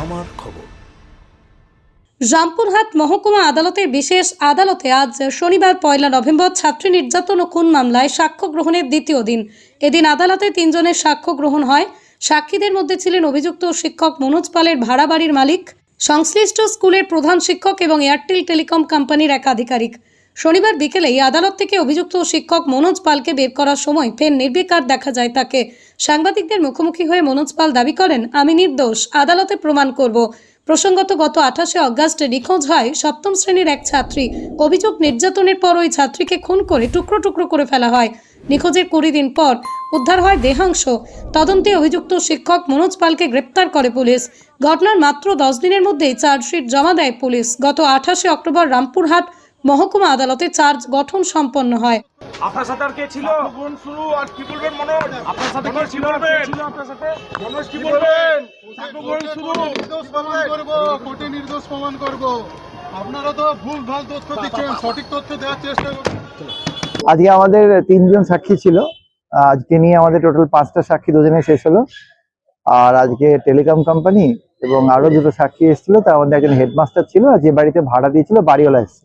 আমার খবর। রামপুরহাট মহকুমা আদালতের বিশেষ আদালতে আজ শনিবার পয়লা নভেম্বর ছাত্রী নির্যাতন ও খুন মামলায় সাক্ষ্য গ্রহণের দ্বিতীয় দিন। এদিন আদালতে তিনজনের সাক্ষ্য গ্রহণ হয়। সাক্ষীদের মধ্যে ছিলেন অভিযুক্ত শিক্ষক মনোজ পালের ভাড়া বাড়ির মালিক, সংশ্লিষ্ট স্কুলের প্রধান শিক্ষক এবং এয়ারটেল টেলিকম কোম্পানির এক আধিকারিক। শনিবার বিকেলেই আদালত থেকে অভিযুক্ত শিক্ষক মনোজ পালকে বের করার সময় ফের নির্বিকার দেখা যায় তাকে। সাংবাদিকদের মুখোমুখি হয়ে মনোজ পাল দাবি করেন, আমি নির্দোষ, আদালতে প্রমাণ করব। প্রসঙ্গত, গত আঠাশে অগাস্ট নিখোঁজ হয় সপ্তম শ্রেণির এক ছাত্রী। অভিযোগ, নির্যাতনের পর ওই ছাত্রীকে খুন করে টুকরো টুকরো করে ফেলা হয়। নিখোঁজের কুড়ি দিন পর উদ্ধার হয় দেহাংশ। তদন্তে অভিযুক্ত শিক্ষক মনোজ পালকে গ্রেপ্তার করে পুলিশ। ঘটনার মাত্র দশ দিনের মধ্যেই চার্জশিট জমা দেয় পুলিশ। গত আঠাশে অক্টোবর রামপুরহাট মহকুমা আদালতে চার্জ গঠন সম্পন্ন হয়। আপনার সাথে আর কে ছিল? বোন শুরু আর কি বলবেন মনোজ? আপনার সাথে কে ছিল আপনার সাথে? মনোজ কি বলবেন? বোন শুরু। নির্দোষ প্রমাণ করব কোর্টে নির্দোষ প্রমাণ করব। আপনারা তো ভুল ভালো তথ্য দিচ্ছেন সঠিক তথ্য দেওয়ার চেষ্টা করুন। আজকে আমাদের তিনজন সাক্ষী ছিল। আজকে নিয়ে আমাদের টোটাল পাঁচটা সাক্ষী দুজনে শেষ হলো। আর আজকে টেলিকম কোম্পানি এবং আরও দুটো সাক্ষী এসেছিল তার মধ্যে একজন হেডমাস্টার ছিল আর যে বাড়িতে ভাড়া দিয়েছিল বাড়িওয়ালা এসেছে